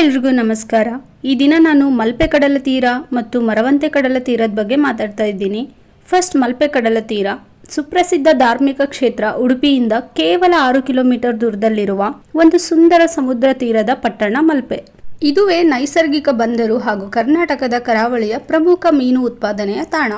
ಎಲ್ರಿಗೂ ನಮಸ್ಕಾರ. ಈ ದಿನ ನಾನು ಮಲ್ಪೆ ಕಡಲ ತೀರ ಮತ್ತು ಮರವಂತೆ ಕಡಲ ತೀರದ ಬಗ್ಗೆ ಮಾತಾಡ್ತಾ ಇದ್ದೀನಿ. ಫಸ್ಟ್ ಮಲ್ಪೆ ಕಡಲ ತೀರ. ಸುಪ್ರಸಿದ್ಧ ಧಾರ್ಮಿಕ ಕ್ಷೇತ್ರ ಉಡುಪಿಯಿಂದ ಕೇವಲ ಆರು ಕಿಲೋಮೀಟರ್ ದೂರದಲ್ಲಿರುವ ಒಂದು ಸುಂದರ ಸಮುದ್ರ ತೀರದ ಪಟ್ಟಣ ಮಲ್ಪೆ. ಇದುವೇ ನೈಸರ್ಗಿಕ ಬಂದರು ಹಾಗೂ ಕರ್ನಾಟಕದ ಕರಾವಳಿಯ ಪ್ರಮುಖ ಮೀನು ಉತ್ಪಾದನೆಯ ತಾಣ.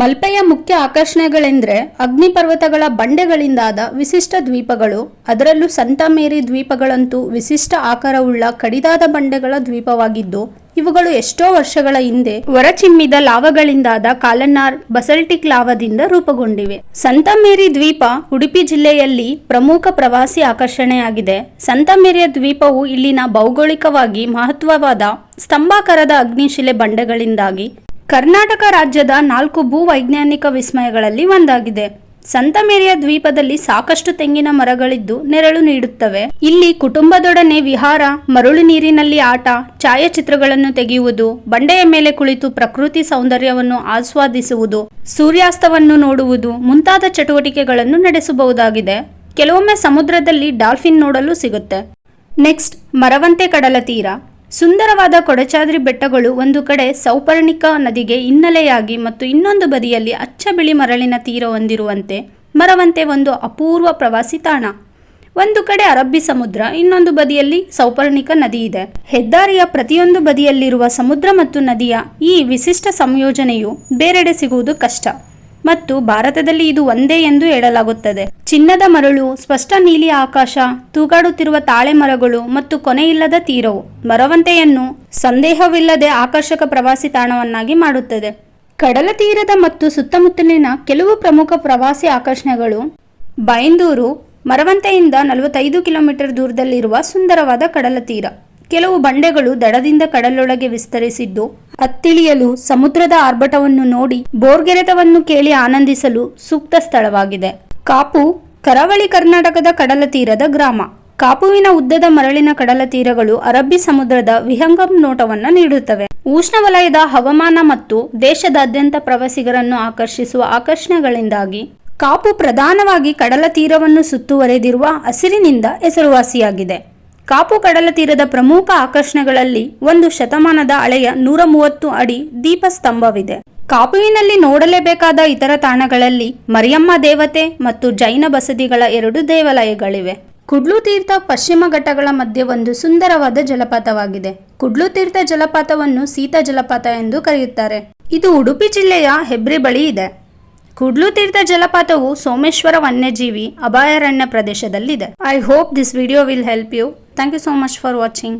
ಮಲ್ಪೆಯ ಮುಖ್ಯ ಆಕರ್ಷಣೆಗಳೆಂದರೆ ಅಗ್ನಿಪರ್ವತಗಳ ಬಂಡೆಗಳಿಂದಾದ ವಿಶಿಷ್ಟ ದ್ವೀಪಗಳು, ಅದರಲ್ಲೂ ಸಂತ ಮೇರಿ ದ್ವೀಪಗಳಂತೂ ವಿಶಿಷ್ಟ ಆಕಾರವುಳ್ಳ ಕಡಿದಾದ ಬಂಡೆಗಳ ದ್ವೀಪವಾಗಿದ್ದು, ಇವುಗಳು ಎಷ್ಟೋ ವರ್ಷಗಳ ಹಿಂದೆ ಹೊರಚಿಮ್ಮಿದ ಲಾವಗಳಿಂದಾದ ಕಾಲನ್ನಾರ್ ಬಸಲ್ಟಿಕ್ ಲಾವದಿಂದ ರೂಪುಗೊಂಡಿವೆ. ಸಂತ ಮೇರಿ ದ್ವೀಪ ಉಡುಪಿ ಜಿಲ್ಲೆಯಲ್ಲಿ ಪ್ರಮುಖ ಪ್ರವಾಸಿ ಆಕರ್ಷಣೆಯಾಗಿದೆ. ಸಂತ ಮೇರಿಯ ದ್ವೀಪವು ಇಲ್ಲಿನ ಭೌಗೋಳಿಕವಾಗಿ ಮಹತ್ವವಾದ ಸ್ತಂಭಾಕಾರದ ಅಗ್ನಿಶಿಲೆ ಬಂಡೆಗಳಿಂದಾಗಿ ಕರ್ನಾಟಕ ರಾಜ್ಯದ ನಾಲ್ಕು ಭೂ ವೈಜ್ಞಾನಿಕ ವಿಸ್ಮಯಗಳಲ್ಲಿ ಒಂದಾಗಿದೆ. ಸಂತ ಮೇರಿಯ ದ್ವೀಪದಲ್ಲಿ ಸಾಕಷ್ಟು ತೆಂಗಿನ ಮರಗಳಿದ್ದು ನೆರಳು ನೀಡುತ್ತವೆ. ಇಲ್ಲಿ ಕುಟುಂಬದೊಡನೆ ವಿಹಾರ, ಮರಳು ನೀರಿನಲ್ಲಿ ಆಟ, ಛಾಯಾಚಿತ್ರಗಳನ್ನು ತೆಗೆಯುವುದು, ಬಂಡೆಯ ಮೇಲೆ ಕುಳಿತು ಪ್ರಕೃತಿ ಸೌಂದರ್ಯವನ್ನು ಆಸ್ವಾದಿಸುವುದು, ಸೂರ್ಯಾಸ್ತವನ್ನು ನೋಡುವುದು ಮುಂತಾದ ಚಟುವಟಿಕೆಗಳನ್ನು ನಡೆಸಬಹುದಾಗಿದೆ. ಕೆಲವೊಮ್ಮೆ ಸಮುದ್ರದಲ್ಲಿ ಡಾಲ್ಫಿನ್ ನೋಡಲು ಸಿಗುತ್ತೆ. ನೆಕ್ಸ್ಟ್, ಮರವಂತೆ ಕಡಲ ತೀರ. ಸುಂದರವಾದ ಕೊಡಚಾದ್ರಿ ಬೆಟ್ಟಗಳು ಒಂದು ಕಡೆ ಸೌಪರ್ಣಿಕ ನದಿಗೆ ಹಿನ್ನೆಲೆಯಾಗಿ ಮತ್ತು ಇನ್ನೊಂದು ಬದಿಯಲ್ಲಿ ಅಚ್ಚ ಬಿಳಿ ಮರಳಿನ ತೀರ ಹೊಂದಿರುವಂತೆ ಮರವಂತೆ ಒಂದು ಅಪೂರ್ವ ಪ್ರವಾಸಿ ತಾಣ. ಒಂದು ಕಡೆ ಅರಬ್ಬಿ ಸಮುದ್ರ, ಇನ್ನೊಂದು ಬದಿಯಲ್ಲಿ ಸೌಪರ್ಣಿಕ ನದಿ ಇದೆ. ಹೆದ್ದಾರಿಯ ಪ್ರತಿಯೊಂದು ಬದಿಯಲ್ಲಿರುವ ಸಮುದ್ರ ಮತ್ತು ನದಿಯ ಈ ವಿಶಿಷ್ಟ ಸಂಯೋಜನೆಯು ಬೇರೆಡೆ ಸಿಗುವುದು ಕಷ್ಟ. ಮತ್ತು ಭಾರತದಲ್ಲಿ ಇದು ಒಂದೇ ಎಂದು ಹೇಳಲಾಗುತ್ತದೆ. ಚಿನ್ನದ ಮರಳು, ಸ್ಪಷ್ಟ ನೀಲಿ ಆಕಾಶ, ತೂಗಾಡುತ್ತಿರುವ ತಾಳೆ ಮರಗಳು ಮತ್ತು ಕೊನೆಯಿಲ್ಲದ ತೀರವು ಮರವಂತೆಯನ್ನು ಸಂದೇಹವಿಲ್ಲದೆ ಆಕರ್ಷಕ ಪ್ರವಾಸಿ ತಾಣವನ್ನಾಗಿ ಮಾಡುತ್ತದೆ. ಕಡಲ ತೀರದ ಮತ್ತು ಸುತ್ತಮುತ್ತಲಿನ ಕೆಲವು ಪ್ರಮುಖ ಪ್ರವಾಸಿ ಆಕರ್ಷಣೆಗಳು ಬೈಂದೂರು ಮರವಂತೆಯಿಂದ ನಲವತ್ತೈದು ಕಿಲೋಮೀಟರ್ ದೂರದಲ್ಲಿರುವ ಸುಂದರವಾದ ಕಡಲ ತೀರ. ಕೆಲವು ಬಂಡೆಗಳು ದಡದಿಂದ ಕಡಲೊಳಗೆ ವಿಸ್ತರಿಸಿದ್ದು ಅತ್ತಿಳಿಯಲು ಸಮುದ್ರದ ಆರ್ಭಟವನ್ನು ನೋಡಿ ಬೋರ್ಗೆರೆತವನ್ನು ಕೇಳಿ ಆನಂದಿಸಲು ಸೂಕ್ತ ಸ್ಥಳವಾಗಿದೆ. ಕಾಪು ಕರಾವಳಿ ಕರ್ನಾಟಕದ ಕಡಲ ತೀರದ ಗ್ರಾಮ. ಕಾಪುವಿನ ಉದ್ದದ ಮರಳಿನ ಕಡಲ ತೀರಗಳು ಅರಬ್ಬಿ ಸಮುದ್ರದ ವಿಹಂಗಂ ನೋಟವನ್ನು ನೀಡುತ್ತವೆ. ಉಷ್ಣವಲಯದ ಹವಾಮಾನ ಮತ್ತು ದೇಶದಾದ್ಯಂತ ಪ್ರವಾಸಿಗರನ್ನು ಆಕರ್ಷಿಸುವ ಆಕರ್ಷಣೆಗಳಿಂದಾಗಿ ಕಾಪು ಪ್ರಧಾನವಾಗಿ ಕಡಲ ತೀರವನ್ನು ಸುತ್ತುವರೆದಿರುವ ಹಸಿರಿನಿಂದ ಹೆಸರುವಾಸಿಯಾಗಿದೆ. ಕಾಪು ಕಡಲ ತೀರದ ಪ್ರಮುಖ ಆಕರ್ಷಣೆಗಳಲ್ಲಿ ಒಂದು ಶತಮಾನದ ಹಳೆಯ ನೂರ ಮೂವತ್ತು ಅಡಿ ದೀಪಸ್ತಂಭವಿದೆ. ಕಾಪುವಿನಲ್ಲಿ ನೋಡಲೇಬೇಕಾದ ಇತರ ತಾಣಗಳಲ್ಲಿ ಮರಿಯಮ್ಮ ದೇವತೆ ಮತ್ತು ಜೈನ ಬಸದಿಗಳ ಎರಡು ದೇವಾಲಯಗಳಿವೆ. ಕುಡ್ಲು ತೀರ್ಥ ಪಶ್ಚಿಮ ಘಟ್ಟಗಳ ಮಧ್ಯೆ ಒಂದು ಸುಂದರವಾದ ಜಲಪಾತವಾಗಿದೆ. ಕುಡ್ಲು ತೀರ್ಥ ಜಲಪಾತವನ್ನು ಸೀತಾ ಜಲಪಾತ ಎಂದು ಕರೆಯುತ್ತಾರೆ. ಇದು ಉಡುಪಿ ಜಿಲ್ಲೆಯ ಹೆಬ್ರಿ ಬಳಿ ಇದೆ. ಕುಡ್ಲು ತೀರ್ಥ ಜಲಪಾತವು ಸೋಮೇಶ್ವರ ವನ್ಯಜೀವಿ ಅಭಯಾರಣ್ಯ ಪ್ರದೇಶದಲ್ಲಿದೆ. I hope this video will help you thank you so much for watching